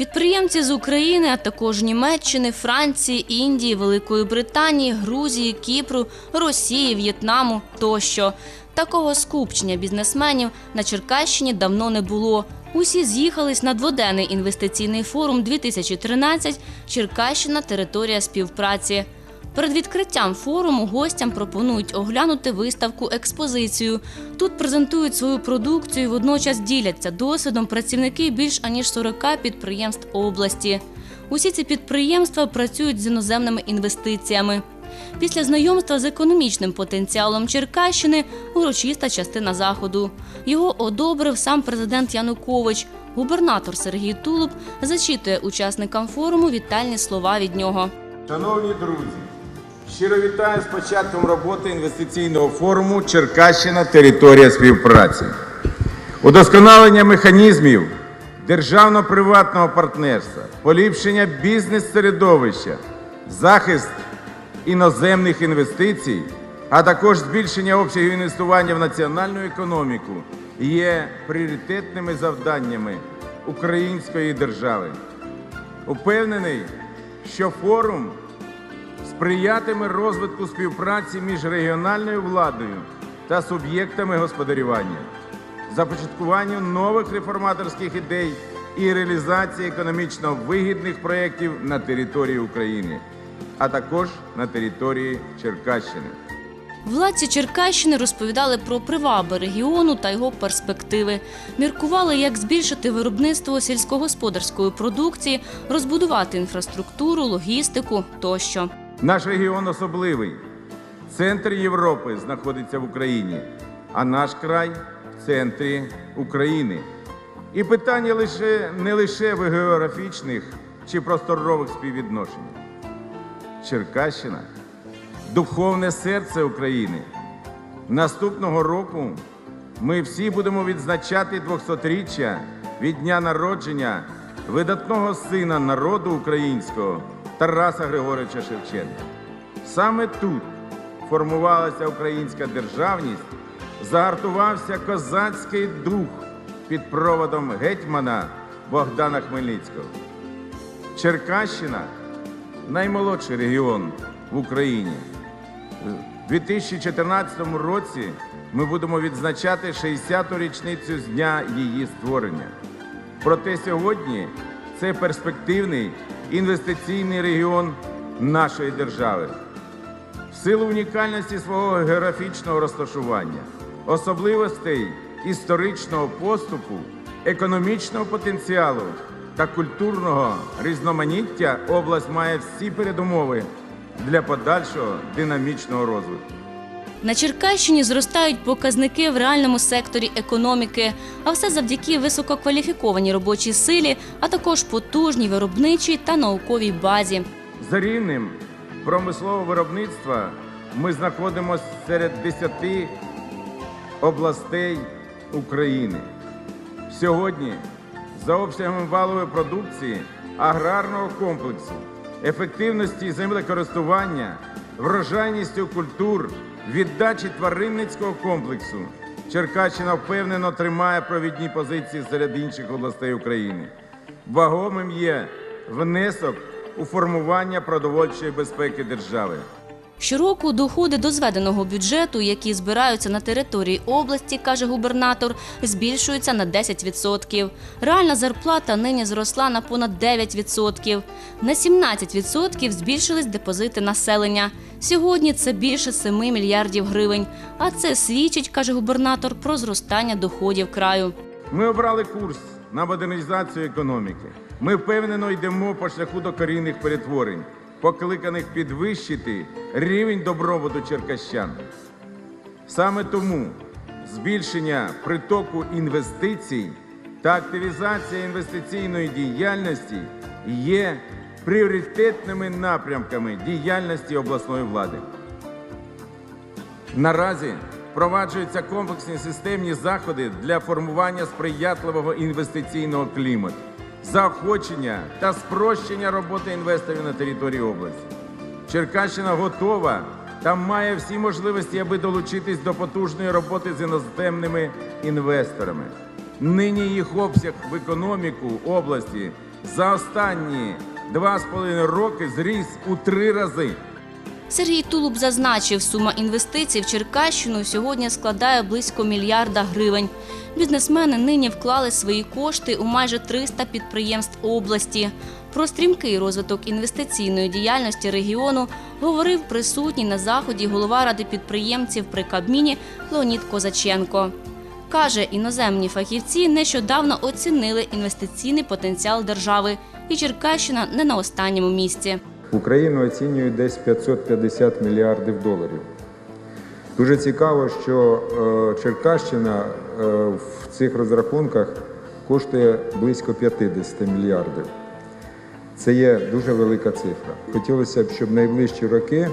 Підприємці з України, а також Німеччини, Франції, Індії, Великої Британії, Грузії, Кіпру, Росії, В'єтнаму тощо. Такого скупчення бізнесменів на Черкащині давно не було. Усі з'їхались на дводенний інвестиційний форум 2013 Черкащина територія співпраці. Перед відкриттям форуму гостям пропонують оглянути виставку експозицію. Тут презентують свою продукцію, і водночас діляться досвідом працівники більш аніж 40 підприємств області. Усі ці підприємства працюють з іноземними інвестиціями. Після знайомства з економічним потенціалом Черкащини урочиста частина заходу. Його одобрив сам президент Янукович. Губернатор Сергій Тулуб зачитує учасникам форуму вітальні слова від нього. Шановні друзі, щиро вітаю з початком роботи інвестиційного форуму Черкащина територія співпраці. Удосконалення механізмів державно-приватного партнерства, поліпшення бізнес-середовища, захист іноземних інвестицій, а також збільшення обсягів інвестування в національну економіку є пріоритетними завданнями української держави. Упевнений, що форум сприятиме розвитку співпраці між регіональною владою та суб'єктами господарювання, започаткуванню нових реформаторських ідей і реалізації економічно вигідних проєктів на території України, а також на території Черкащини. Владці Черкащини розповідали про приваби регіону та його перспективи. Міркували, як збільшити виробництво сільськогосподарської продукції, розбудувати інфраструктуру, логістику тощо. Наш регіон особливий. Центр Європи знаходиться в Україні, а наш край в центрі України. І питання лише не лише в географічних чи просторових співвідношеннях. Черкащина духовне серце України. Наступного року ми всі будемо відзначати 200-річчя від дня народження видатного сина народу українського Тараса Григоровича Шевченка. Саме тут формувалася українська державність, загартувався козацький дух під проводом гетьмана Богдана Хмельницького. Черкащина наймолодший регіон в Україні. У 2014 році ми будемо відзначати 60-ту річницю з дня її створення. Проте сьогодні це перспективний інвестиційний регіон нашої держави. В силу унікальності свого географічного розташування, особливостей історичного поступу, економічного потенціалу та культурного різноманіття область має всі передумови для подальшого динамічного розвитку. На Черкащині зростають показники в реальному секторі економіки, а все завдяки висококваліфікованій робочій силі, а також потужній виробничій та науковій базі. За рівнем промислового виробництва ми знаходимося серед 10 областей України. Сьогодні за обсягами валової продукції аграрного комплексу, ефективності землекористування, врожайністю культур, віддачі тваринницького комплексу Черкащина впевнено тримає провідні позиції серед інших областей України. Вагомим є внесок у формування продовольчої безпеки держави. Щороку доходи до зведеного бюджету, які збираються на території області, каже губернатор, збільшуються на 10%. Реальна зарплата нині зросла на понад 9%. На 17% збільшились депозити населення. Сьогодні це більше 7 мільярдів гривень. А це свідчить, каже губернатор, про зростання доходів краю. Ми обрали курс на модернізацію економіки. Ми впевнено йдемо по шляху докорінних перетворень, покликаних підвищити рівень добробуту черкащан. Саме тому збільшення притоку інвестицій та активізація інвестиційної діяльності є пріоритетними напрямками діяльності обласної влади. Наразі впроваджуються комплексні системні заходи для формування сприятливого інвестиційного клімату. Заохочення та спрощення роботи інвесторів на території області. Черкащина готова та має всі можливості, аби долучитись до потужної роботи з іноземними інвесторами. Нині їх обсяг в економіку області за останні два з половиною роки зріс у три рази. Сергій Тулуб зазначив, сума інвестицій в Черкащину сьогодні складає близько мільярда гривень. Бізнесмени нині вклали свої кошти у майже 300 підприємств області. Про стрімкий розвиток інвестиційної діяльності регіону говорив присутній на заході голова ради підприємців при Кабміні Леонід Козаченко. Каже, іноземні фахівці нещодавно оцінили інвестиційний потенціал держави, і Черкащина не на останньому місці. Україну оцінюють десь 550 мільярдів доларів. Дуже цікаво, що е, Черкащина е, в цих розрахунках коштує близько 50 мільярдів. Це є дуже велика цифра. Хотілося б, щоб найближчі роки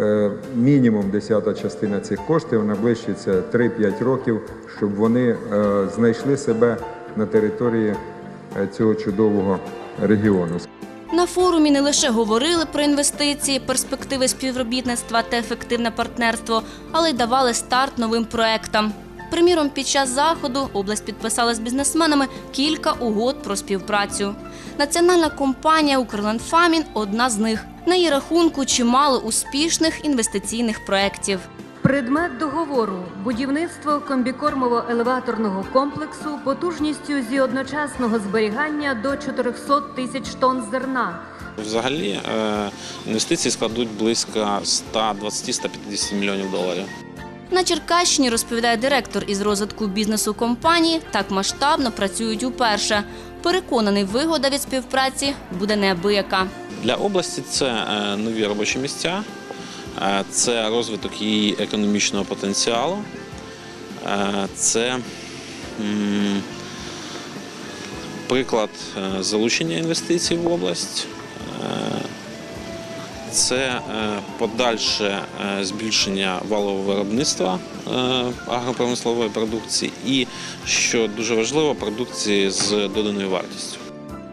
е, мінімум десята частина цих коштів наближиться 3-5 років, щоб вони знайшли себе на території цього чудового регіону. На форумі не лише говорили про інвестиції, перспективи співробітництва та ефективне партнерство, але й давали старт новим проектам. Приміром, під час заходу область підписала з бізнесменами кілька угод про співпрацю. Національна компанія «Укрлендфамін» – одна з них. На її рахунку чимало успішних інвестиційних проєктів. Предмет договору будівництво комбікормово-елеваторного комплексу потужністю зі одночасного зберігання до 400 тисяч тонн зерна. Взагалі е, інвестиції складуть близько 120-150 мільйонів доларів. На Черкащині, розповідає директор із розвитку бізнесу компанії, так масштабно працюють уперше. Переконаний, вигода від співпраці буде неабияка. Для області це е, нові робочі місця, це розвиток її економічного потенціалу, е, це приклад е, залучення інвестицій в область. е, Це е, подальше е, збільшення валового виробництва е, агропромислової продукції і, що дуже важливо, продукції з доданою вартістю.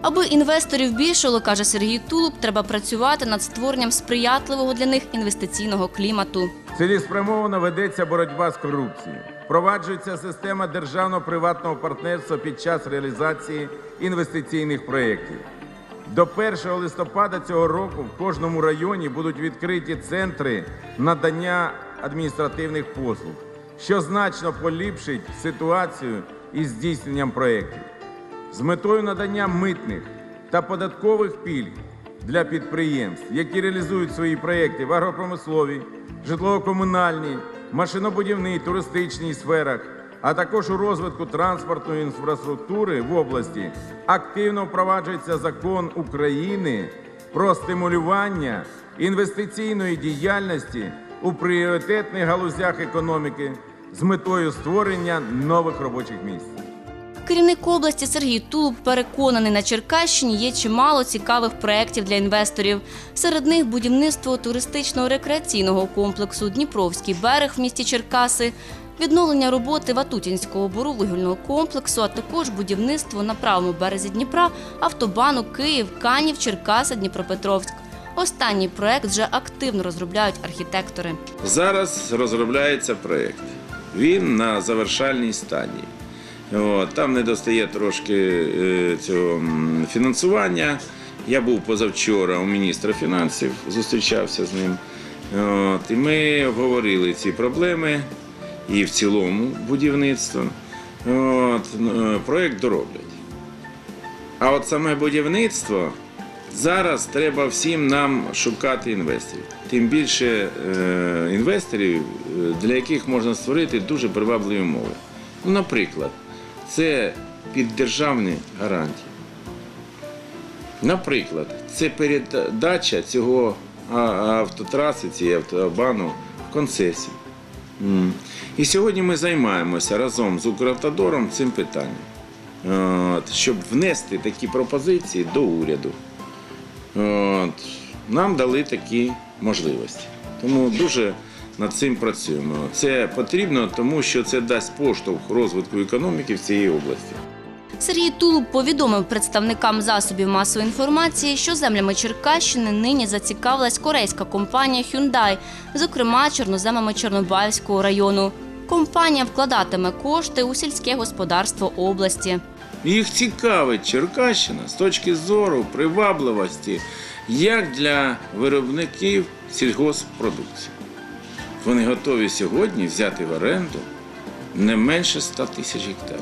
Аби інвесторів більшало, каже Сергій Тулуб, треба працювати над створенням сприятливого для них інвестиційного клімату. Цілеспрямовано ведеться боротьба з корупцією. Впроваджується система державно-приватного партнерства під час реалізації інвестиційних проєктів. До 1 листопада цього року в кожному районі будуть відкриті центри надання адміністративних послуг, що значно поліпшить ситуацію із здійсненням проєктів. З метою надання митних та податкових пільг для підприємств, які реалізують свої проєкти в агропромисловій, житлово-комунальній, машинобудівній, туристичній сферах, а також у розвитку транспортної інфраструктури в області, активно впроваджується закон України про стимулювання інвестиційної діяльності у пріоритетних галузях економіки з метою створення нових робочих місць. Керівник області Сергій Тулуб переконаний, на Черкащині є чимало цікавих проєктів для інвесторів. Серед них будівництво туристичного рекреаційного комплексу Дніпровський берег в місті Черкаси, відновлення роботи Ватутінського буровугільного комплексу, а також будівництво на правому березі Дніпра автобану Київ, Канів, Черкаси, Дніпропетровськ. Останній проект вже активно розробляють архітектори. Зараз розробляється проєкт. Він на завершальній стадії. От, там не достає трошки е, цього фінансування. Я був позавчора у міністра фінансів, зустрічався з ним. От, і ми обговорили ці проблеми і в цілому будівництво. От, е, проєкт дороблять. А от саме будівництво зараз треба всім нам шукати інвесторів. Тим більше е, інвесторів, для яких можна створити дуже привабливі умови. Ну, наприклад, це піддержавні гарантії. Наприклад, це передача цього автотраси, цієї автобану в концесію. І сьогодні ми займаємося разом з Укравтодором цим питанням, щоб внести такі пропозиції до уряду. Нам дали такі можливості. Тому дуже над цим працюємо. Це потрібно, тому що це дасть поштовх розвитку економіки в цій області. Сергій Тулуб повідомив представникам засобів масової інформації, що землями Черкащини нині зацікавилась корейська компанія Hyundai, зокрема чорноземами Чорнобаївського району. Компанія вкладатиме кошти у сільське господарство області. Їх цікавить Черкащина з точки зору привабливості як для виробників сільгоспродукції. Вони готові сьогодні взяти в оренду не менше 100 тисяч гектарів.